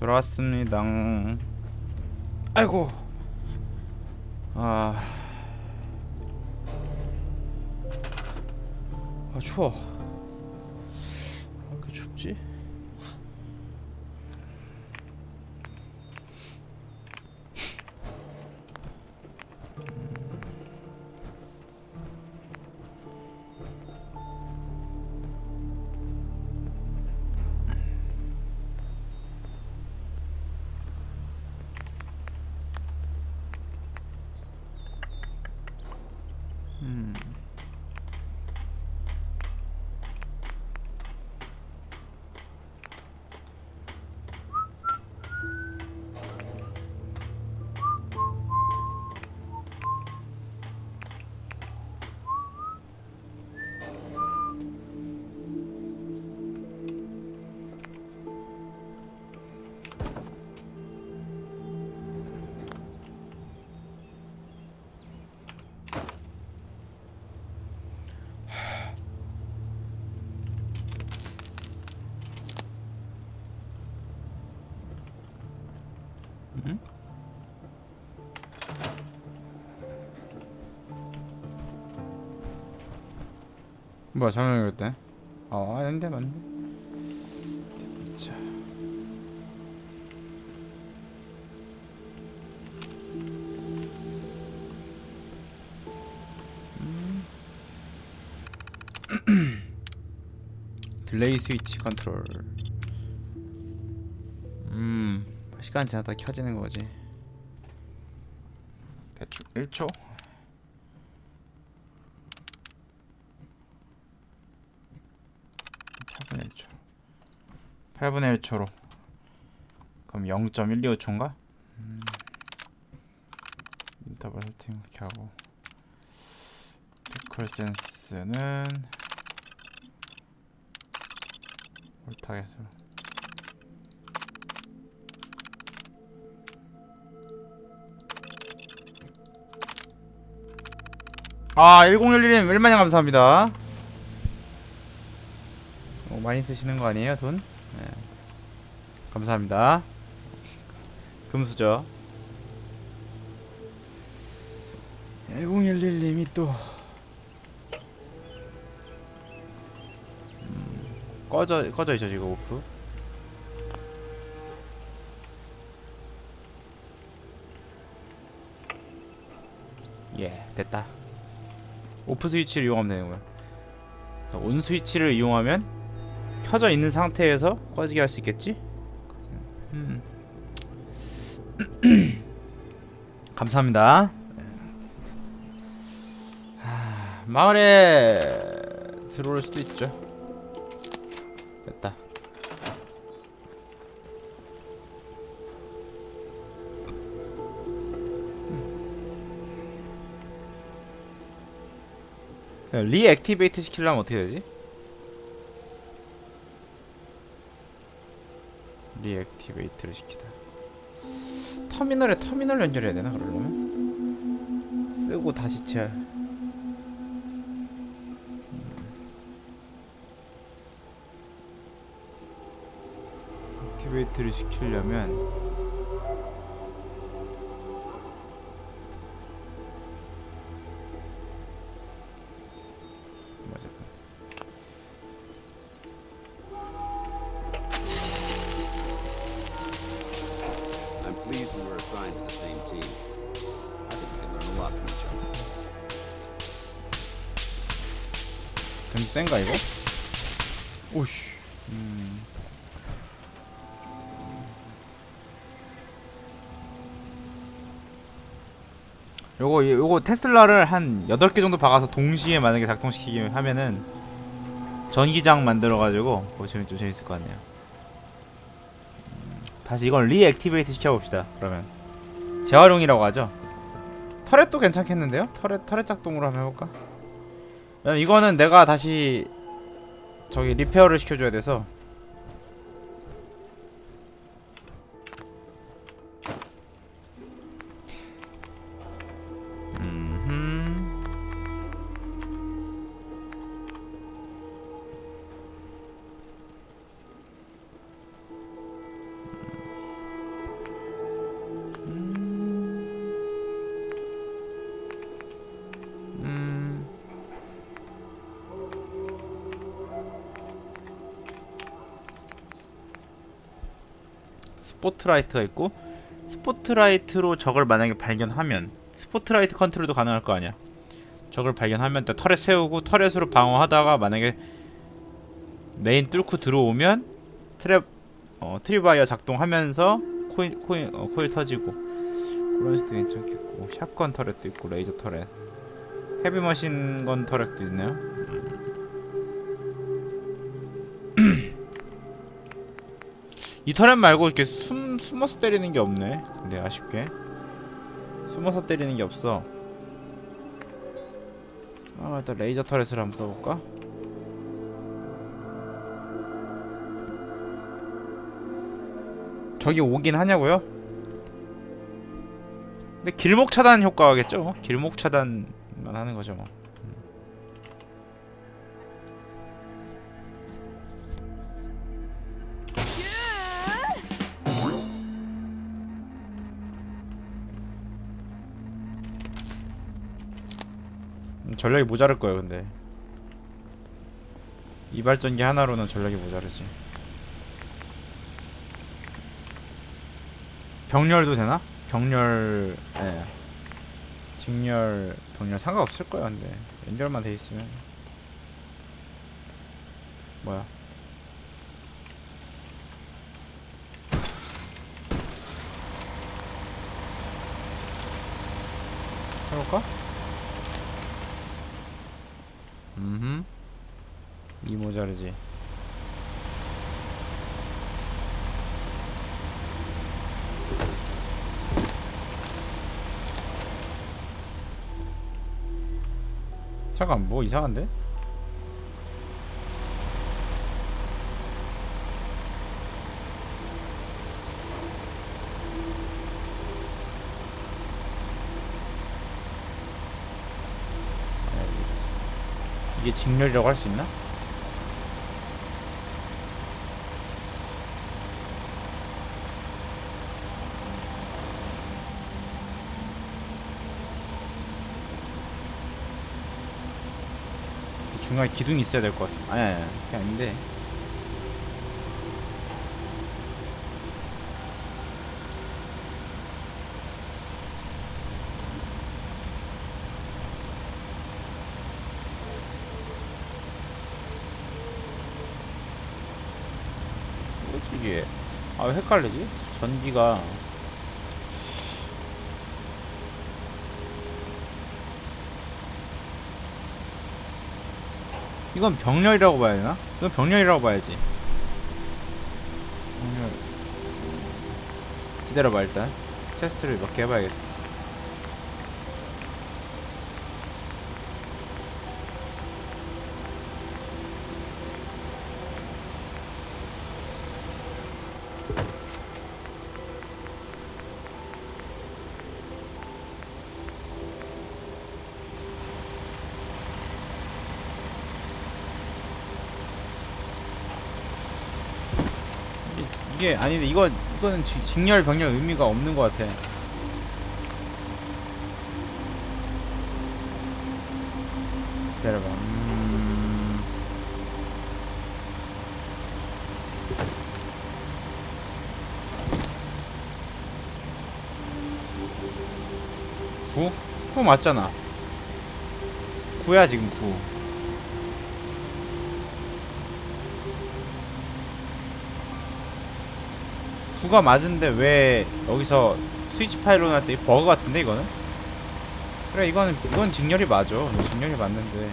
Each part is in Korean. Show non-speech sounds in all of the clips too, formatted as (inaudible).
돌아왔습니다. 아이고. 아. 아 추워. 왜 이렇게 춥지? 뭐야 잘못 연결했대? 어 아닌데 맞네. 자. (clears throat) 딜레이 스위치 컨트롤. 음 시간 지나다 켜지는 거지. 대충 1초. 8분의 1초 8분의 1초로 그럼 0.125초인가? 음. 인터벌 세팅 이렇게 하고 피컬 센스는 볼타겟으로 아 1011님 1만원 감사합니다 어, 많이 쓰시는 거 아니에요 돈? 네. 감사합니다 금수저 1011님이 또 음, 꺼져 꺼져 있죠 지금 오프 예 됐다 오프 스위치를 이용하면 되는 거야 그래서 온 스위치를 이용하면 켜져 있는 상태에서 꺼지게 할 수 있겠지? 음. (clears throat) 감사합니다. 하, 마을에 들어올 수도 있죠. 됐다. 음. 리액티베이트 시키려면 어떻게 되지? 리액티베이트를 시키다 터미널에 터미널 연결해야 되나 그러려면? 쓰고 다시 채 액티베이트를 시키려면 assigned to the same team. I think we can learn a lot from each other. 좀 센가 이거? 오씨 음. 요거 요거 테슬라를 한 8개 정도 박아서 동시에 만약에 작동시키기 하면은 전기장 만들어 가지고 보시면 좀 재밌을 것 같네요. 음, 다시 이건 리액티베이트 시켜 봅시다. 그러면 재활용이라고 하죠. 터렛도 괜찮겠는데요? 터렛 터렛 작동으로 한번 해볼까? 왜냐면 이거는 내가 다시 저기 리페어를 시켜줘야 돼서 스포트라이트가 있고 스포트라이트로 적을 만약에 발견하면 스포트라이트 컨트롤도 가능할 거 아니야. 적을 발견하면 또 터렛 세우고 터렛으로 방어하다가 만약에 메인 뚫고 들어오면 트랩 어, 트리바이어 작동하면서 코인 코인 어, 코일 터지고 그런 식도 괜찮겠고 샷건 터렛도 있고 레이저 터렛 헤비머신 건 터렛도 있네요. 이 터렛 말고 이렇게 숨 숨어서 때리는 게 없네. 근데 아쉽게 숨어서 때리는 게 없어. 아 일단 레이저 터렛을 한번 써볼까? 저기 오긴 하냐고요? 근데 길목 차단 효과겠죠? 길목 차단만 하는 거죠 뭐. 전력이 모자랄 거예요 근데. 이발전기 하나로는 전력이 모자르지. 병렬도 되나? 병렬 예. 직렬 병렬 상관없을 거야 근데. 연결만 돼 있으면. 뭐야? 해볼까? 음흠 이 모자르지 잠깐 뭐 이상한데? 이게 직렬이라고 할 수 있나? 중간에 기둥이 있어야 될 것 같아. 아니, 아니, 아니, 그게 아닌데. 뭐지 이게? 아, 왜 헷갈리지? 전기가 이건 병렬이라고 봐야 되나? 이건 병렬이라고 봐야지. 병렬. 기다려봐 일단. 테스트를 몇 개 해봐야겠어. 이게, 아닌데 이거 이거는 지- 직렬 병렬 의미가 없는 것 같아. 기다려봐. 음... 구? 구 맞잖아. 구야 지금 구. 구가 맞은데 왜 여기서 스위치 파일로 나때 버그 같은데 이거는? 그래 이거는 이건 직렬이 맞아. 직렬이 맞는데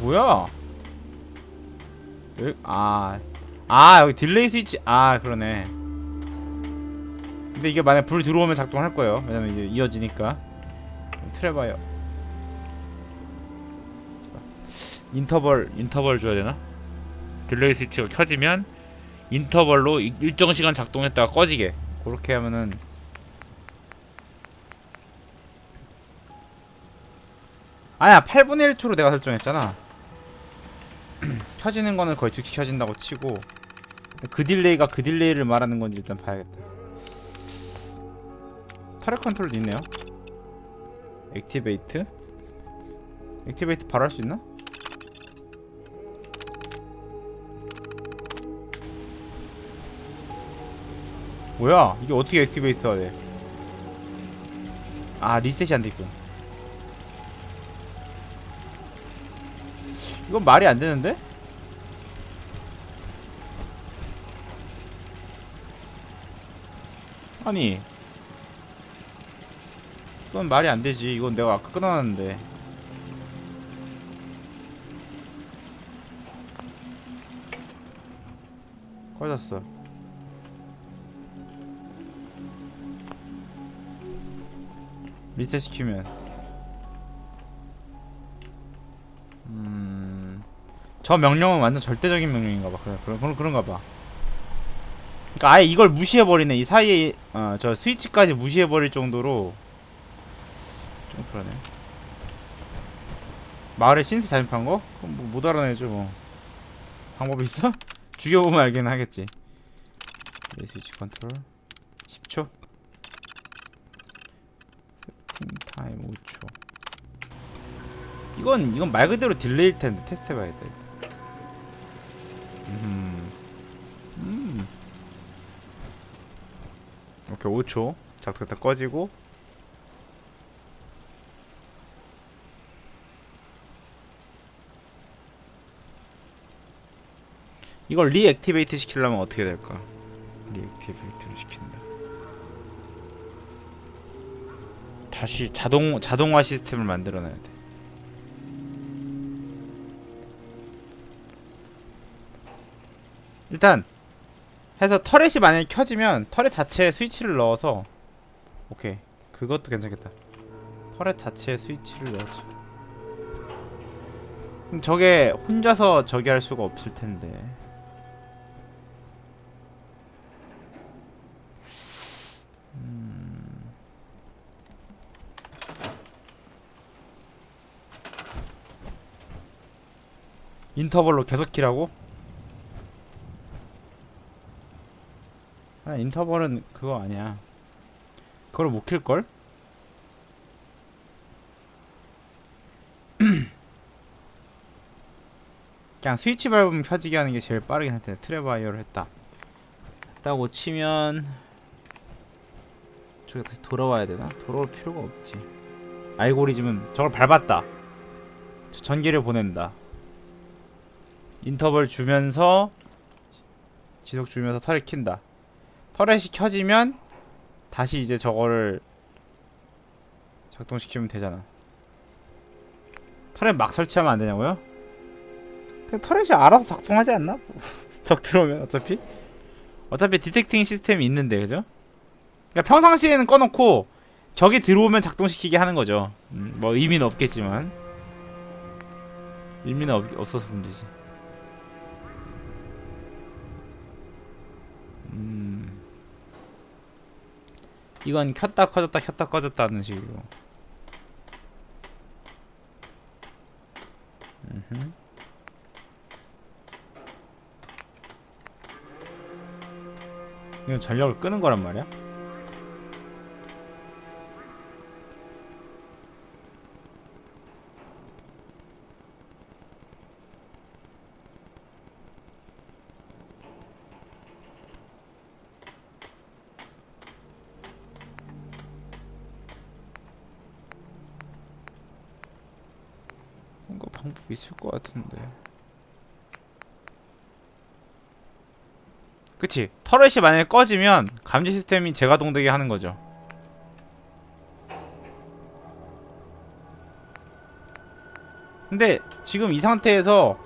뭐야? 여기 아. 아 여기 딜레이 스위치 아 그러네 근데 이게 만약 불 들어오면 작동할 거예요 왜냐면 이제 이어지니까 트레바이어 인터벌 인터벌 줘야 되나? 딜레이 스위치가 켜지면 인터벌로 이- 일정 시간 작동했다가 꺼지게. 그렇게 하면은 아야 8분의 1초로 내가 설정했잖아. (clears throat) 켜지는 거는 거의 즉시 켜진다고 치고 그 딜레이가 그 딜레이를 말하는 건지 일단 봐야겠다. 터렛 컨트롤도 있네요. 액티베이트? 액티베이트 바로 할 수 있나? 뭐야? 이게 어떻게 액티베이트가 돼? 아 리셋이 안 돼있군. 이건 말이 안 되는데? 아니 이건 말이 안 되지. 이건 내가 아까 끊어놨는데. 꺼졌어. 리셋 시키면 음... 저 명령은 완전 절대적인 명령인가 봐. 그래, 그런 그런 그런가 봐. 그러니까 아예 이걸 무시해 버리네. 이 사이에 어, 저 스위치까지 무시해 버릴 정도로 좀 그러네. 마을에 신스 잘못한 거? 그럼 뭐 못 알아내죠 뭐. 방법이 있어? (laughs) 죽여보면 알긴 하겠지. 네, 스위치 컨트롤 10초. 세팅 타임 5초. 이건 이건 말 그대로 딜레이일 텐데 테스트 해봐야겠다. 일단. 음. 음. 오케이 5초. 작동 다 꺼지고. 이걸 리액티베이트 시키려면 어떻게 될까? 리액티베이트를 시킨다. 다시 자동 자동화 시스템을 만들어 놔야 돼. 일단 해서 터렛이 만약에 켜지면 터렛 자체에 스위치를 넣어서 오케이 그것도 괜찮겠다. 터렛 자체에 스위치를 넣었지. 저게 혼자서 저기 할 수가 없을 텐데. 인터벌로 계속 키라고? 아, 인터벌은 그거 아니야. 그걸 못 킬걸? (clears throat) 그냥 스위치 밟으면 켜지게 하는 게 제일 빠르긴 할 텐데 트레바이어를 했다. 했다고 치면 저기 다시 돌아와야 되나? 돌아올 필요가 없지. 알고리즘은 저걸 밟았다. 저 전기를 보낸다. 인터벌 주면서 지속 주면서 터렛 킨다. 터렛이 켜지면 다시 이제 저거를 작동시키면 되잖아. 터렛 막 설치하면 안 되냐고요? 그 터렛이 알아서 작동하지 않나? (laughs) 적 들어오면 어차피 어차피 디텍팅 시스템이 있는데 그죠? 그러니까 평상시에는 꺼놓고 적이 들어오면 작동시키게 하는 거죠. 음, 뭐 의미는 없겠지만 의미는 없, 없어서 문제지. 음. 이건 켰다 꺼졌다 켰다 꺼졌다 하는 식으로 음흠. 이건 전력을 끄는 거란 말이야? 같은데. 그치? 터렛이 만약에 꺼지면 감지 시스템이 재가동되게 하는 거죠. 근데 지금 이 상태에서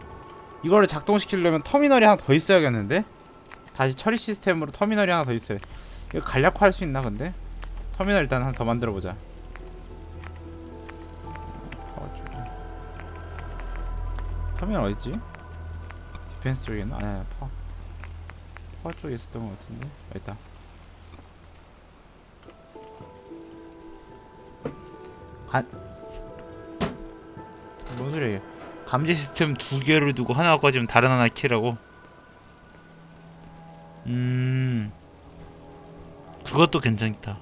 이거를 작동시키려면 터미널이 하나 더 있어야겠는데? 다시 처리 시스템으로 터미널이 하나 더 있어야 돼. 이거 간략화 할 수 있나 근데? 터미널 일단 하나 더 만들어 보자. 터미널 어딨지? 디펜스 쪽에 있나? 아니, 아니 파 파워 쪽에 있었던 것 같은데? 여기 있다 간... 뭔 소리야 감지 시스템 두 개를 두고 하나 꺼지면 다른 하나 키라고? 음... 그것도 괜찮다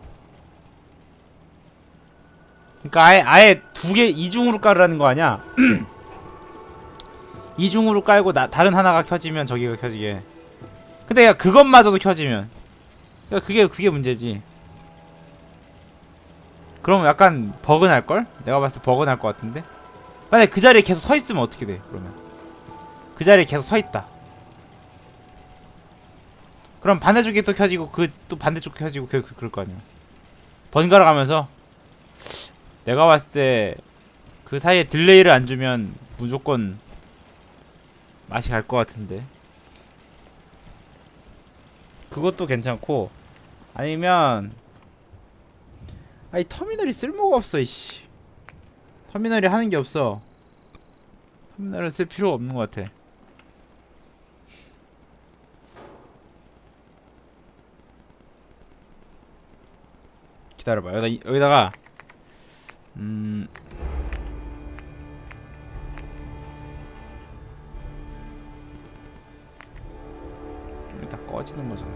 그니까 아예 아예 두 개 이중으로 깔으라는 거 아니야? (clears throat) 이중으로 깔고 나, 다른 하나가 켜지면 저기가 켜지게 근데 야 그것마저도 켜지면 그러니까 그게 그게 문제지. 그럼 약간 버그 날 걸? 내가 봤을 때 버그 날 것 같은데. 만약 그 자리에 계속 서 있으면 어떻게 돼? 그러면 그 자리에 계속 서 있다. 그럼 반대쪽에 또 켜지고 그 또 반대쪽 켜지고 그, 그, 그럴 거 아니야. 번갈아 가면서 내가 봤을 때 그 사이에 딜레이를 안 주면 무조건 맛이 갈 것 같은데. 그것도 괜찮고 아니면 아이 터미널이 쓸모가 없어 이씨. 터미널이 하는 게 없어. 터미널을 쓸 필요가 없는 것 같아. 기다려봐. 여기다 여기다가 음 좀 이따 꺼지는 거잖아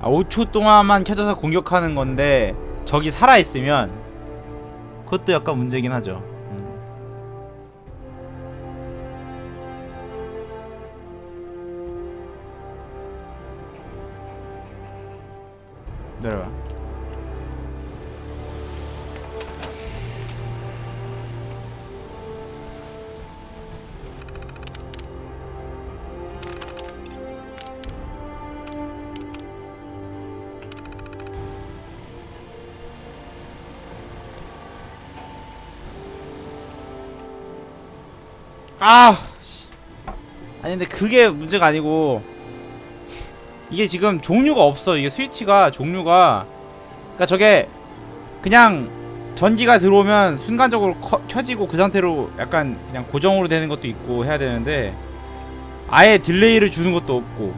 아, 5초 동안만 켜져서 공격하는 건데 적이 살아 있으면 그것도 약간 문제긴 하죠. 아, 씨. 아니 근데 그게 문제가 아니고 이게 지금 종류가 없어. 이게 스위치가 종류가 그러니까 저게 그냥 전기가 들어오면 순간적으로 커, 켜지고 그 상태로 약간 그냥 고정으로 되는 것도 있고 해야 되는데 아예 딜레이를 주는 것도 없고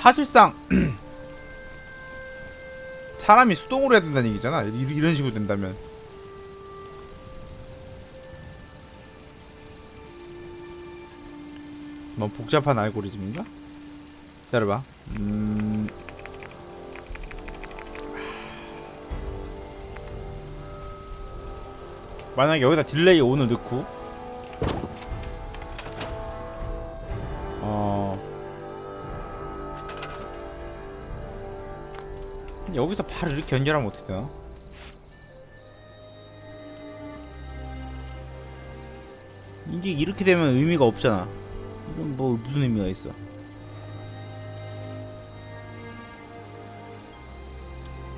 사실상 (clears throat) 사람이 수동으로 해야 된다는 얘기잖아. 이- 이런 식으로 된다면. 뭐 복잡한 알고리즘인가? 기다려봐. 음... 만약에 여기다 딜레이 온을 넣고 여기서 바로 이렇게 연결하면 어떻게 되나? 이게 이렇게 되면 의미가 없잖아. 이건 뭐 무슨 의미가 있어?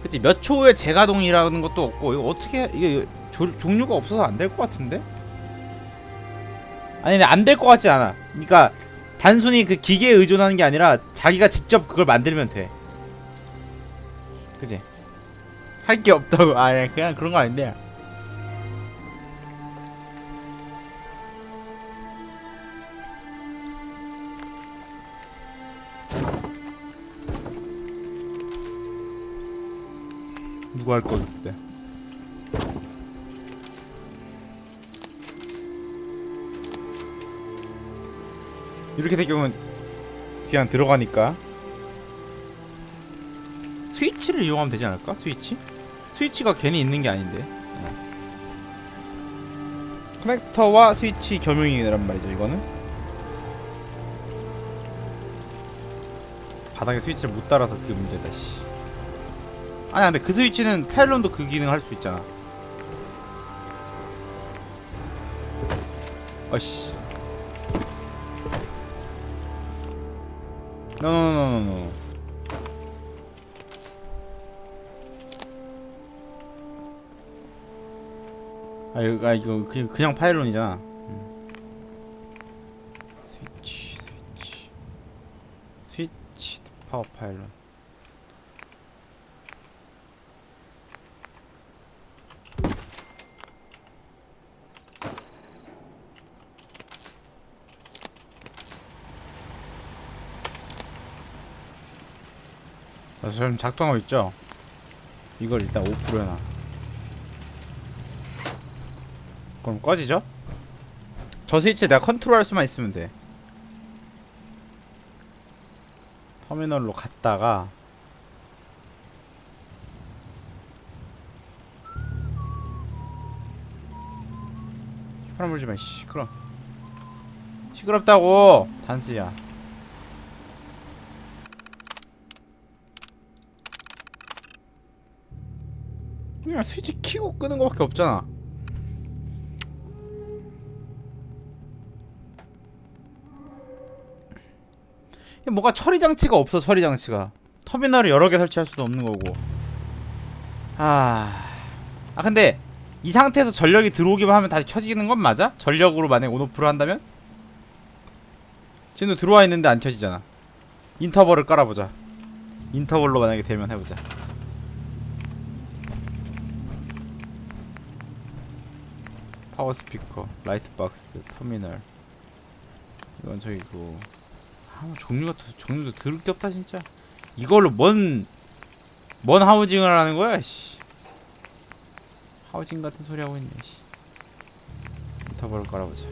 그치 몇 초에 재가동이라는 것도 없고 이거 어떻게 이게 조, 종류가 없어서 안 될 것 같은데? 아니 근데 안 될 것 같지 않아. 그러니까 단순히 그 기계에 의존하는 게 아니라 자기가 직접 그걸 만들면 돼. 그지? 할 게 없다고. 아니 그냥 그런 거 아닌데. 누가 할 건데? 이렇게 될 경우는 그냥 들어가니까 스위치를 이용하면 되지 않을까? 스위치? 스위치가 괜히 있는 게 아닌데 어. 커넥터와 스위치 겸용이란 말이죠 이거는 바닥에 스위치를 못 달아서 그게 문제다 씨 아니 근데 그 스위치는 파일론도 그 기능 할 수 있잖아 어씨 노노노노노 아 이거, 아, 이거 그냥, 그냥 파일론이잖아. 스위치 스위치. 스위치 파워 파일론. 아, 지금 작동하고 있죠? 이걸 일단 5% 해놔. 그럼 꺼지죠? 저 스위치 내가 컨트롤할 수만 있으면 돼. 터미널로 갔다가 휘파람 불지 마, 시끄러. 시끄럽다고 단스야. 그냥 스위치 키고 끄는 거밖에 없잖아. 뭐가 처리 장치가 없어 처리 장치가. 터미널을 여러 개 설치할 수도 없는 거고. 아, 아 근데 이 상태에서 전력이 들어오기만 하면 다시 켜지는 건 맞아? 전력으로 만약 온오프를 한다면? 지금도 들어와 있는데 안 켜지잖아. 인터벌을 깔아보자. 인터벌로 만약에 되면 해보자. 파워 스피커, 라이트 박스, 터미널. 이건 저기 그 아, 종류가 더- 종류도 들을 게 없다 진짜. 이걸로 뭔, 뭔 하우징을 하는 거야, 씨. 하우징 같은 소리 하고 있네, 씨. 인터벌을 깔아보자.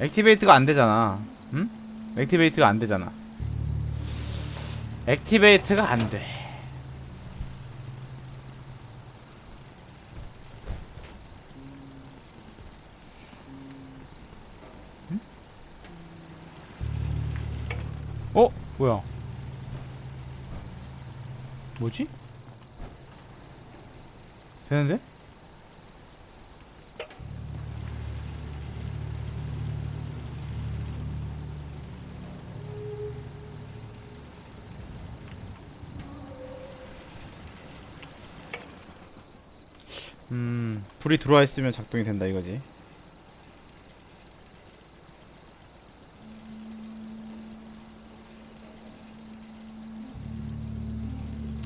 액티베이트가 안 되잖아. 응? 액티베이트가 안 되잖아. 액티베이트가 안 돼. 응? 어? 뭐야? 뭐지? 되는데? 음, 불이 들어와 있으면 작동이 된다 이거지.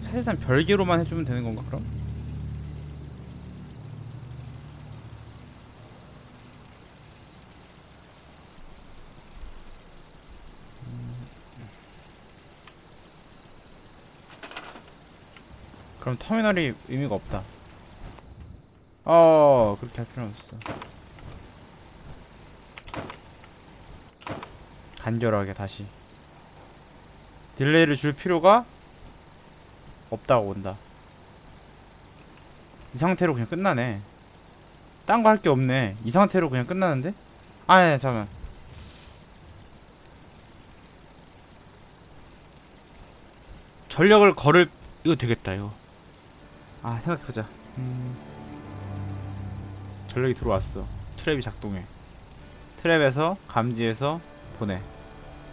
사실상 별개로만 해주면 되는 건가 그럼? 음. 그럼 터미널이 의미가 없다. 어 그렇게 할 필요는 없어. 간결하게 다시. 딜레이를 줄 필요가 없다고 온다. 이 상태로 그냥 끝나네. 딴 거 할 게 없네. 이 상태로 그냥 끝나는데? 아 예, 잠깐 전력을 걸을 이거 되겠다 이거. 아 생각해보자. 음. 전력이 들어왔어. 트랩이 작동해. 트랩에서 감지해서 보내.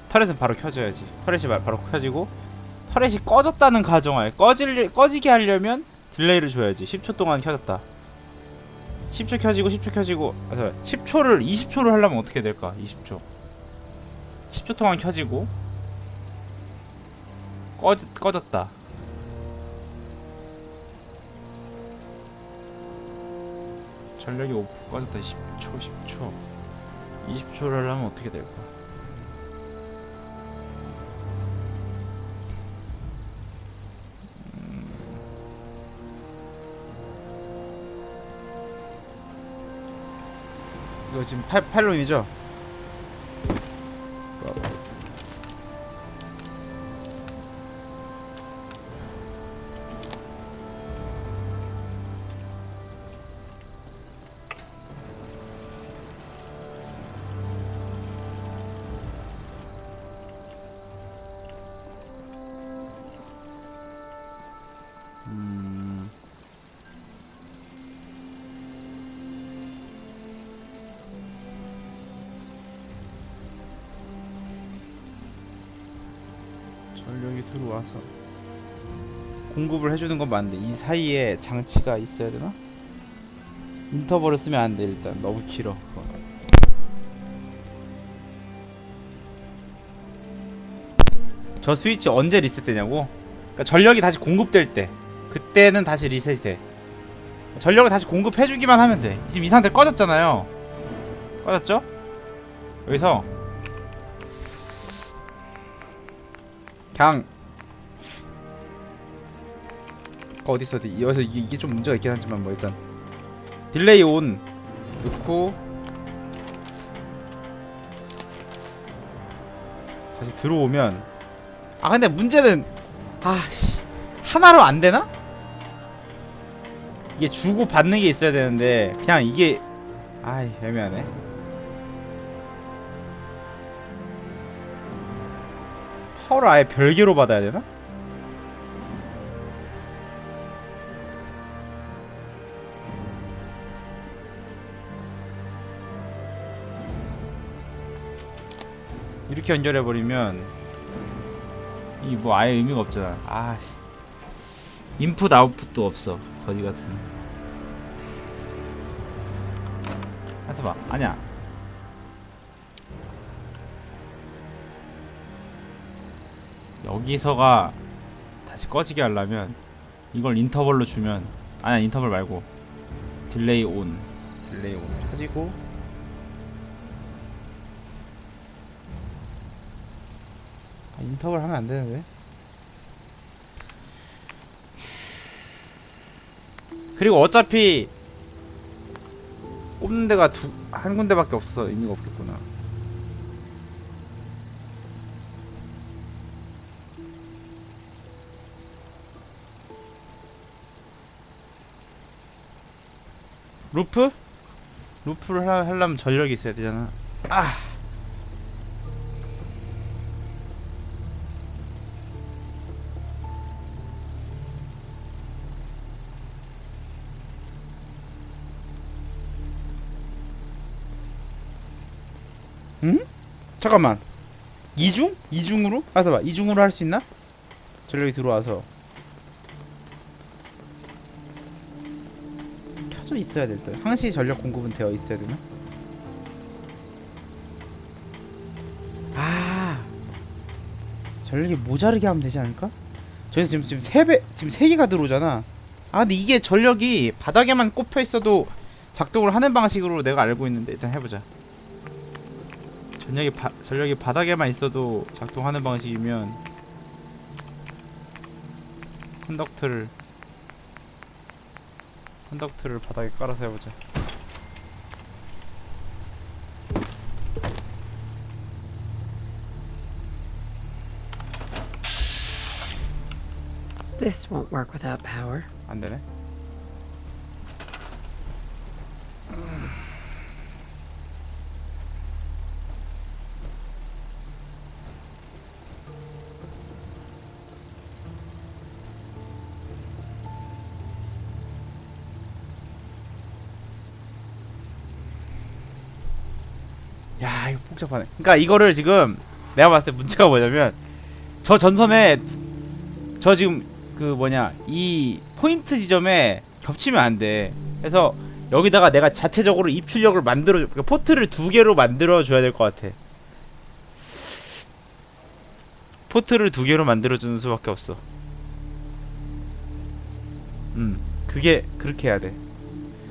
터렛은 바로 켜져야지. 터렛이 바- 바로 켜지고 터렛이 꺼졌다는 가정하에 꺼질 꺼지게 하려면 딜레이를 줘야지. 10초 동안 켜졌다. 10초 켜지고 10초 켜지고 아, 잠깐 10초를 20초를 하려면 어떻게 될까? 20초. 10초 동안 켜지고 꺼지, 꺼졌다. 전력이 오프 꺼졌다 10초 10초 20초를 하려면 어떻게 될까 음. 이거 지금 팔, 팔론이죠? 공급을 해주는 건 맞는데 이 사이에 장치가 있어야 되나? 인터벌을 쓰면 안 돼 일단 너무 길어 그거. 저 스위치 언제 리셋되냐고? 그러니까 전력이 다시 공급될 때 그때는 다시 리셋이 돼. 전력을 다시 공급해주기만 하면 돼. 지금 이 상태 꺼졌잖아요. 꺼졌죠? 여기서 그냥 어디 있어? 여기서 이게, 이게 좀 문제가 있긴 하지만 뭐 일단 딜레이 온 넣고 다시 들어오면 아 근데 문제는 아씨 하나로 안 되나? 이게 주고 받는 게 있어야 되는데 그냥 이게 아이 애매하네. 파워를 아예 별개로 받아야 되나? 이렇게 연결해 버리면 이 뭐 아예 의미가 없잖아. 아, 씨. 인풋 아웃풋도 없어. 거지 같은. 하지 마. 아니야. 여기서가 다시 꺼지게 하려면 이걸 인터벌로 주면 아니야 인터벌 말고 딜레이 온 딜레이 온 켜지고 인터벌 하면 안 되는데 그리고 어차피 꼽는 데가 두 한 군데밖에 없어 의미가 없겠구나 루프? 루프를 하, 하려면 전력이 있어야 되잖아. 아. 응? 잠깐만. 이중? 이중으로? 가서 봐. 이중으로 할 수 있나? 전력이 들어와서. 켜져 있어야 될 듯. 항시 전력 공급은 되어 있어야 되나? 아 전력이 모자르게 하면 되지 않을까? 저희 지금 지금 세 배, 지금 세 개가 들어오잖아. 아 근데 이게 전력이 바닥에만 꼽혀 있어도 작동을 하는 방식으로 내가 알고 있는데 일단 해보자. 전력이 바, 전력이 바닥에만 있어도 작동하는 방식이면 컨덕트를 컨덕트를 바닥에 깔아서 해보자. This won't work without power. 안 되네. 복잡하네. 그러니까 이거를 지금 내가 봤을 때 문제가 뭐냐면 저 전선에 저 지금 그 뭐냐 이 포인트 지점에 겹치면 안 돼. 그래서 여기다가 내가 자체적으로 입출력을 만들어 그러니까 포트를 두 개로 만들어 줘야 될 것 같아. 포트를 두 개로 만들어 주는 수밖에 없어. 음, 그게 그렇게 해야 돼.